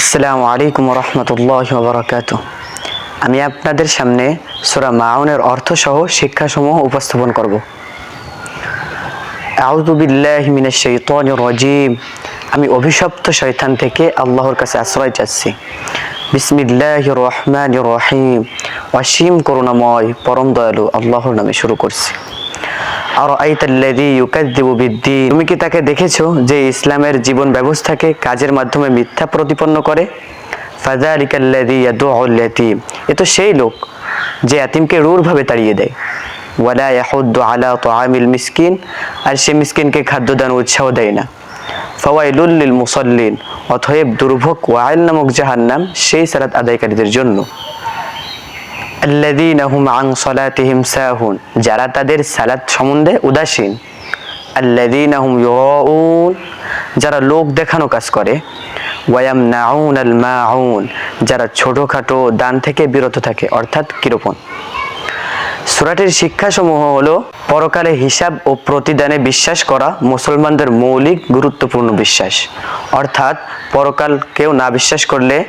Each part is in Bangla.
আসসালামু আলাইকুম রহমতুল্লাহ বরকাত আমি আপনাদের সামনে সুরা মাউনের অর্থসহ শিক্ষাসমূহ উপস্থাপন করব। রাজিম। আমি অভিশপ্ত শয়তান থেকে আল্লাহর কাছে আশ্রয় চাচ্ছি। বিসমিল্লাহ রহমান রহিম। অসীম করুণাময়, পরম দয়ালু আল্লাহর নামে শুরু করছি। আর আইতাল্লাদি ইউকাদ্দিবু বিদ্দিন। তুমি কি তাকে দেখেছ যে ইসলামের জীবন ব্যবস্থাকে কাজের মাধ্যমে মিথ্যা প্রতিপন্ন করে? ফাজালিকাল্লাদি ইয়াদুউল ইয়াতীম এ তো সেই লোক যে ইয়াতিমকে রূঢ়ভাবে তাড়িয়ে দেয়। ওয়ালা ইয়াহুদ্দু আলা তুআমিল মিসকিন। আর সে মিসকিনকে খাদ্যদান উৎসাহ দেয় না। ফাওয়াইলুল লিল মুসাল্লিন। অতএব দুর্ভোগ ওয়াইল নামক জাহান্নাম সেই সালাত আদায়কারীদের জন্য। যারা তাদের সালাত সম্বন্ধে উদাসীন। যারা লোক দেখানো কাজ করে। যারা ছোটখাটো দান থেকে বিরত থাকে, অর্থাৎ কিরোপণ সুরাটির শিক্ষাসমূহ হলো পরকালে হিসাব ও প্রতিদানে বিশ্বাস করা মুসলমানদের মৌলিক গুরুত্বপূর্ণ বিশ্বাস। অর্থাৎ পরকাল কেউ না বিশ্বাস করলে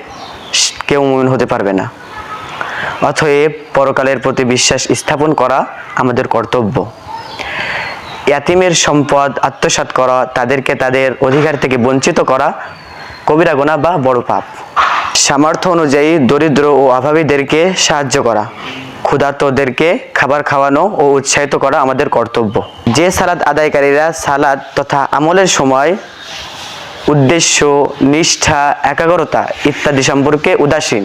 কেউ মুমিন হতে পারবে না। অতএব পরকালের প্রতি বিশ্বাস স্থাপন করা আমাদের কর্তব্য। ইয়াতিমের সম্পদ আত্মসাৎ করা, তাদেরকে তাদের অধিকার থেকে বঞ্চিত করা কবিরা গোনা বা বড় পাপ। সামর্থ্য অনুযায়ী দরিদ্র ও অভাবীদেরকে সাহায্য করা, ক্ষুধার্তদেরকে খাবার খাওয়ানো ও উৎসাহিত করা আমাদের কর্তব্য। যে সালাদ আদায়কারীরা সালাদ তথা আমলের সময় উদ্দেশ্য, নিষ্ঠা, একাগ্রতা ইত্যাদি সম্পর্কে উদাসীন।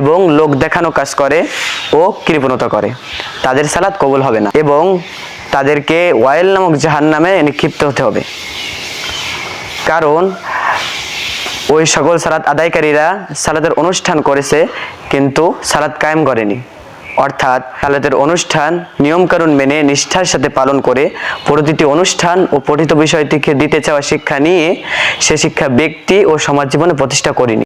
এবং লোক দেখানো কাজ করে ও কৃপণতা করে। তাদের সালাদ কবুল হবে না এবং তাদেরকে ওয়াইল নামক জাহান নামে নিক্ষিপ্ত হতে হবে। কারণ ওই সকল সালাত আদায়কারীরা সালাতের অনুষ্ঠান করেছে, কিন্তু সালাত কায়েম করেনি। অর্থাৎ সালাতের অনুষ্ঠান, নিয়মকানুন মেনে, নিষ্ঠার সাথে পালন করে প্রতিটি অনুষ্ঠান ও পঠিত বিষয়টিকে দিতে চাওয়া শিক্ষা নিয়ে সে শিক্ষা ব্যক্তি ও সমাজ জীবনে প্রতিষ্ঠা করেনি।